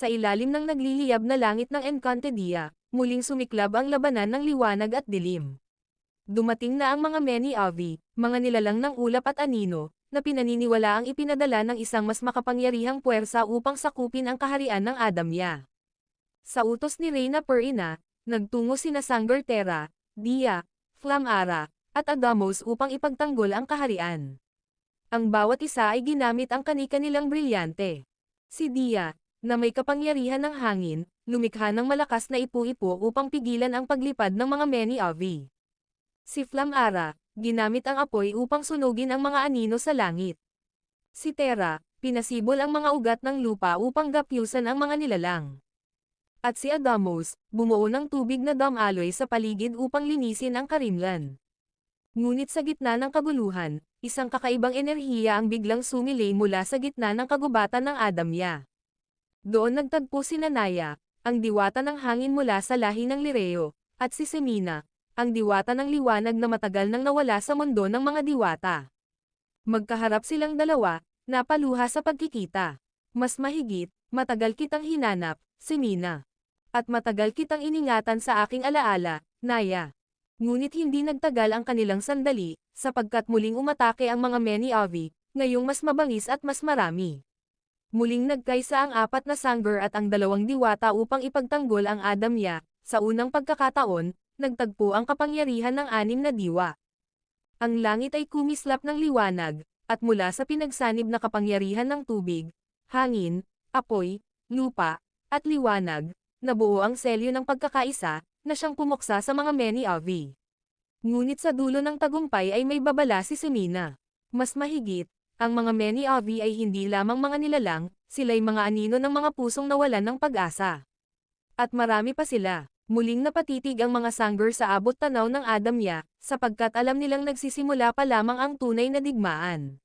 Sa ilalim ng nagliliyab na langit ng Encantadia, muling sumiklab ang labanan ng liwanag at dilim. Dumating na ang mga Meni Avi, mga nilalang ng ulap at anino, na pinaniniwala ang ipinadala ng isang mas makapangyarihang puwersa upang sakupin ang kaharian ng Adamya. Sa utos ni Reyna Perina, nagtungo sina Sangbertera, Dia, Flamara, at Adamos upang ipagtanggol ang kaharian. Ang bawat isa ay ginamit ang kani-kanilang brilyante. Si Dia, na may kapangyarihan ng hangin, lumikha ng malakas na ipu-ipo upang pigilan ang paglipad ng mga Meni Avi. Si Flamara, ginamit ang apoy upang sunugin ang mga anino sa langit. Si Terra, pinasibol ang mga ugat ng lupa upang gapyusan ang mga nilalang. At si Adamos, bumuo ng tubig na damaloy sa paligid upang linisin ang karimlan. Ngunit sa gitna ng kaguluhan, isang kakaibang enerhiya ang biglang sumilay mula sa gitna ng kagubatan ng Adamya. Doon nagtagpo si Nanaya, ang diwata ng hangin mula sa lahi ng Lireo, at si Semina, ang diwata ng liwanag na matagal nang nawala sa mundo ng mga diwata. Magkaharap silang dalawa, napaluha sa pagkikita. Mas mahigit, matagal kitang hinanap, Semina. At matagal kitang iningatan sa aking alaala, Naya. Ngunit hindi nagtagal ang kanilang sandali, sapagkat muling umatake ang mga Meni Avi, ngayong mas mabangis at mas marami. Muling nagkaisa ang apat na Sangber at ang dalawang diwata upang ipagtanggol ang Adamya, sa unang pagkakataon, nagtagpo ang kapangyarihan ng anim na diwa. Ang langit ay kumislap ng liwanag, at mula sa pinagsanib na kapangyarihan ng tubig, hangin, apoy, lupa, at liwanag, nabuo ang selyo ng pagkakaisa, na siyang pumuksa sa mga Meni Avi. Ngunit sa dulo ng tagumpay ay may babala si Semina. Mas mahigit, ang mga Meni Avi ay hindi lamang mga nilalang, sila'y mga anino ng mga pusong nawalan ng pag-asa. At marami pa sila. Muling napatitig ang mga Sangber sa abot tanaw ng Adamya, sapagkat alam nilang nagsisimula pa lamang ang tunay na digmaan.